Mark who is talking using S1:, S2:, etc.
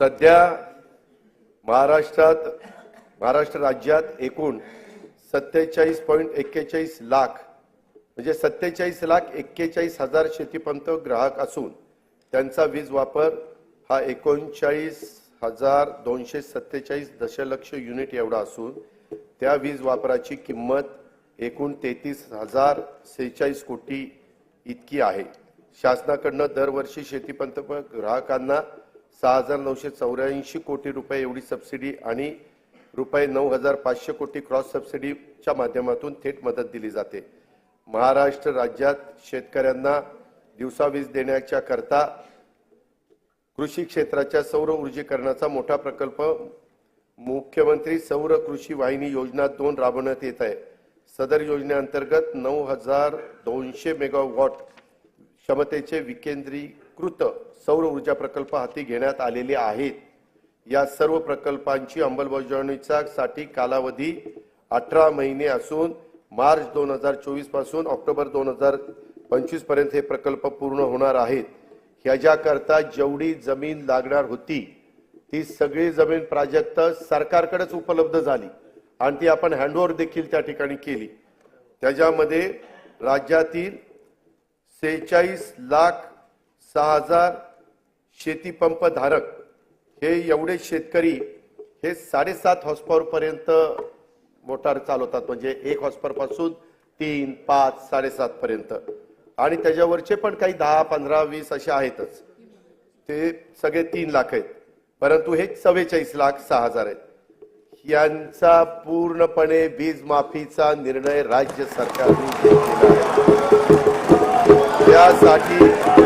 S1: सध्या महाराष्ट्रात महाराष्ट्र राज्यात एकूण सत्तेचाळीस पॉईंट एक्केचाळीस लाख म्हणजे सत्तेचाळीस लाख एक्केचाळीस हजार शेतीपंत ग्राहक असून त्यांचा वीज वापर हा एकोणचाळीस हजार दोनशे सत्तेचाळीस दशलक्ष युनिट एवढा असून त्या वीज वापराची किंमत एकूण तेहतीस हजार सेहेचाळीस कोटी इतकी आहे. शासनाकडनं दरवर्षी शेतीपंत ग्राहकांना सहा हजार नऊशे चौऱ्याऐंशी कोटी रुपये एवढी सबसिडी आणि रुपये नऊ हजार पाचशे कोटी क्रॉस सबसिडीच्या माध्यमातून थेट मदत दिली जाते. महाराष्ट्र राज्यात शेतकऱ्यांना दिवसा वीज देण्याच्या करता कृषी क्षेत्राच्या सौर ऊर्जीकरणाचा मोठा प्रकल्प मुख्यमंत्री सौर कृषी वाहिनी योजना दोन राबवण्यात येत आहे. सदर योजनेअंतर्गत नऊ हजार दोनशे मेगावॉट क्षमतेचे विकेंद्रीकृत सौर ऊर्जा प्रकल्प हाती घेण्यात आलेले आहेत. या सर्व प्रकल्पांची अंमलबजावणीचा साठी कालावधी अठरा महिने असून मार्च दोन हजार चोवीसपासून ऑक्टोबर दोन हजार पंचवीसपर्यंत हे प्रकल्प पूर्ण होणार आहेत. ह्याच्याकरता जेवढी जमीन लागणार होती ती सगळी जमीन प्राजक्त सरकारकडेच उपलब्ध झाली आणि ती आपण हँडओव्हर देखील त्या ठिकाणी केली. त्याच्यामध्ये राज्यातील सेहेचाळीस लाख सहा हजार शेतीपंप धारक. हे एवढे शेतकरी हे साडेसात हॉस्पॉवरपर्यंत मोटार चालवतात. म्हणजे एक हॉस्पॉवरपासून तीन पाच साडेसातपर्यंत आणि त्याच्यावरचे पण काही दहा पंधरा वीस असे आहेतच. ते सगळे तीन लाख आहेत. परंतु हे चव्वेचाळीस लाख सहा हजार आहेत. यांचा पूर्णपणे वीज माफीचा निर्णय राज्य सरकारने घेतलेला आहे. त्यासाठी राज्य